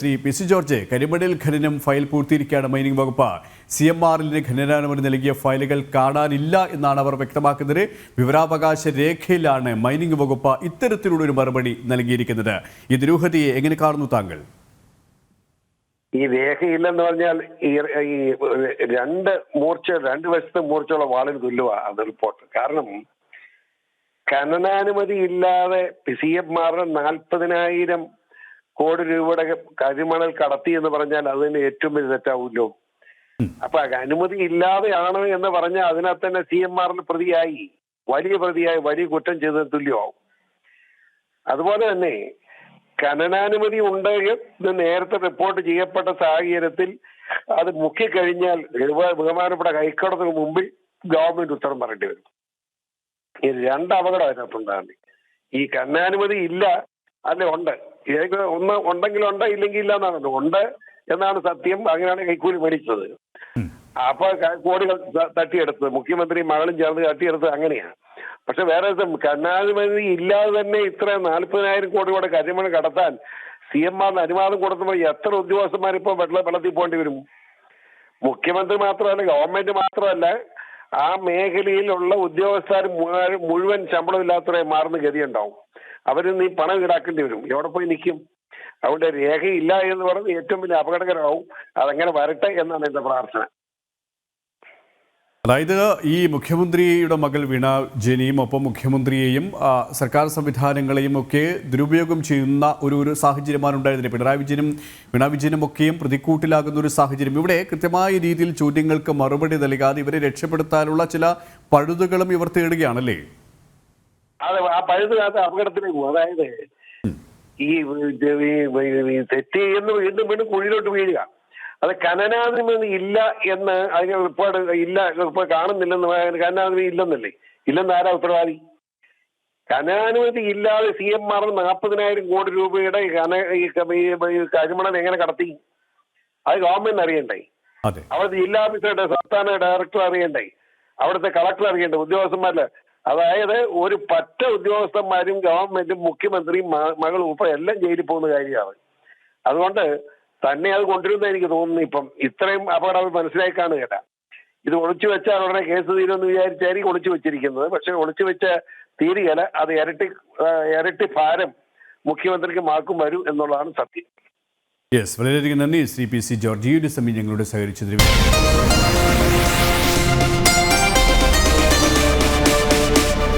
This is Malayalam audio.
ശ്രീ പി സി ജോർജ് കരിമണൽ ഖനനം ഫയൽ പൂർത്തിയിരിക്കുകയാണ് മൈനിങ് വകുപ്പ്. സി എം ആറിന് ഖനനാനുമതി നൽകിയ ഫയലുകൾ കാണാനില്ല എന്നാണ് അവർ വ്യക്തമാക്കുന്നത്. വിവരാവകാശ രേഖയിലാണ് മൈനിങ് വകുപ്പ് ഇത്തരത്തിലുള്ള ഒരു മറുപടി നൽകിയിരിക്കുന്നത്. ഈ ദുരൂഹതയെ എങ്ങനെ കാണുന്നു താങ്കൾ? ഈ രേഖയില്ലെന്ന് പറഞ്ഞാൽ ഈ ഈ രണ്ട് മൂർച്ച രണ്ട് വശത്ത് മൂർച്ചയുള്ള വാളിന് തുല്യമാണ് അത് റിപ്പോർട്ട്. കാരണം ഖനനാനുമതി ഇല്ലാതെ സി എം ആറിന് നാൽപ്പതിനായിരം കോടി രൂപയുടെ കരിമണൽ കടത്തി എന്ന് പറഞ്ഞാൽ അത് തന്നെ ഏറ്റവും വലിയ തെറ്റാവൂല്ലോ. അപ്പൊ അനുമതി ഇല്ലാതെയാണ് എന്ന് പറഞ്ഞാൽ അതിനകത്ത് തന്നെ സി എം ആറിന് പ്രതിയായി. വലിയ പ്രതിയായി വലിയ കുറ്റം ചെയ്ത തുല്യമാവും. അതുപോലെ തന്നെ ഖനനാനുമതി ഉണ്ട് എന്ന് നേരത്തെ റിപ്പോർട്ട് ചെയ്യപ്പെട്ട സാഹചര്യത്തിൽ അത് മുക്കിക്കഴിഞ്ഞാൽ ബഹുമാ- ബഹുമാനപ്പെട്ട ഹൈക്കോടതിക്ക് മുമ്പിൽ ഗവൺമെന്റ് ഉത്തരം പറയേണ്ടി വരും. ഈ രണ്ട് അപകടം അതിനകത്തുണ്ടാകുന്നത് ഈ കന്നാനുമതി ഇല്ല അല്ലെ? ഉണ്ട്. ഏക ഒന്ന് ഉണ്ടെങ്കിൽ ഉണ്ട് ഇല്ലെങ്കിൽ ഇല്ല എന്നാണല്ലോ ഉണ്ട് എന്നാണ് സത്യം. അങ്ങനെയാണ് കൈക്കൂലി മേടിച്ചത് അപ്പൊ കോടികൾ തട്ടിയെടുത്ത് തട്ടിയെടുത്തത് മുഖ്യമന്ത്രി മകളും ചേർന്ന് തട്ടിയെടുത്തത് അങ്ങനെയാണ് പക്ഷെ വേറെ കരുണാധിപതി ഇല്ലാതെ തന്നെ ഇത്ര നാൽപ്പതിനായിരം കോടിയോടെ കരിമണ കടത്താൻ സി എം ആറിന് അനുവാദം കൊടുത്തപ്പോൾ എത്ര ഉദ്യോഗസ്ഥന്മാർ ഇപ്പോൾ വെള്ള വെള്ളത്തിൽ പോകേണ്ടി വരും? മുഖ്യമന്ത്രി മാത്രമല്ല ഗവൺമെന്റ് മാത്രമല്ല ആ മേഖലയിലുള്ള ഉദ്യോഗസ്ഥർ മുഴുവൻ- മുഴുവൻ ശമ്പളമില്ലാത്തവരെ മാറുന്ന ഗതിയുണ്ടാവും. അവരിൽ നീ പണം ഈടാക്കേണ്ടി വരും. എവിടെ പോയി നിൽക്കും? അതുകൊണ്ട് രേഖയില്ല എന്ന് പറഞ്ഞ് ഏറ്റവും വലിയ അപകടകരമാവും. അതങ്ങനെ വരട്ടെ എന്നാണ് എന്റെ പ്രാർത്ഥന. അതായത് ഈ മുഖ്യമന്ത്രിയുടെ മകൾ വീണ ജനിയും ഒപ്പം മുഖ്യമന്ത്രിയെയും സർക്കാർ സംവിധാനങ്ങളെയും ഒക്കെ ദുരുപയോഗം ചെയ്യുന്ന ഒരു ഒരു സാഹചര്യമാണ് ഉണ്ടായിരുന്നത് പിണറായി വിജയനും വീണ വിജയനും ഒക്കെയും പ്രതിക്കൂട്ടിലാകുന്ന ഒരു സാഹചര്യം. ഇവിടെ കൃത്യമായ രീതിയിൽ ചോദ്യങ്ങൾക്ക് മറുപടി നൽകാതെ ഇവരെ രക്ഷപ്പെടുത്താനുള്ള ചില പഴുതുകളും ഇവർ തേടുകയാണല്ലേ? അത് ആ പഴുതുകാത്ത അപകടത്തിലേക്ക് പോകും. അതായത് ഈ തെറ്റ് ചെയ്യുന്ന വീണ്ടും വീണ്ടും കുഴിയിലോട്ട് വീഴുക. അത് കനനാദിമി ഇല്ല എന്ന് അതിന് റിപ്പോർട്ട് ഇല്ല റിപ്പോർട്ട് കാണുന്നില്ലെന്ന് ഖനനാധിപതി ഇല്ലെന്നല്ലേ? ഇല്ലെന്ന് ആരാ ഉത്തരവാദി? കനാനുമതി ഇല്ലാതെ സി എം ആർ നാൽപ്പതിനായിരം കോടി രൂപയുടെ കന ഈ കരിമണൽ എങ്ങനെ കടത്തി? അത് ഗവൺമെന്റ് അറിയണ്ടേ അവിടുത്തെ ജില്ലാ ഓഫീസറുടെ സംസ്ഥാന ഡയറക്ടർ അറിയണ്ടേ അവിടുത്തെ കളക്ടർ അറിയണ്ടേ ഉദ്യോഗസ്ഥന്മാരിൽ അതായത് ഒരു പറ്റ ഉദ്യോഗസ്ഥന്മാരും ഗവൺമെന്റും മുഖ്യമന്ത്രിയും മകൾ ഉൾപ്പെടെ എല്ലാം ജയിലിൽ പോകുന്ന കാര്യമാണ്. അതുകൊണ്ട് തന്നെ അത് കൊണ്ടുവരുന്ന എനിക്ക് തോന്നുന്നു ഇപ്പം. ഇത്രയും അപകടം മനസ്സിലായി കാണുകയില്ല. ഇത് ഒളിച്ചു വെച്ചാൽ ഉടനെ കേസ് തീരുമെന്ന് വിചാരിച്ചായിരിക്കും ഒളിച്ചു വെച്ചിരിക്കുന്നത്. പക്ഷെ ഒളിച്ചു വെച്ച തീരുകയില്ല. അത് ഇരട്ടി ഇരട്ടി ഭാരം മുഖ്യമന്ത്രിക്ക് മാക്കും വരും എന്നുള്ളതാണ് സത്യം. യെസ് വളരെയധികം നന്ദി. Shri P C George. ഈ സമയം ഞങ്ങളോട്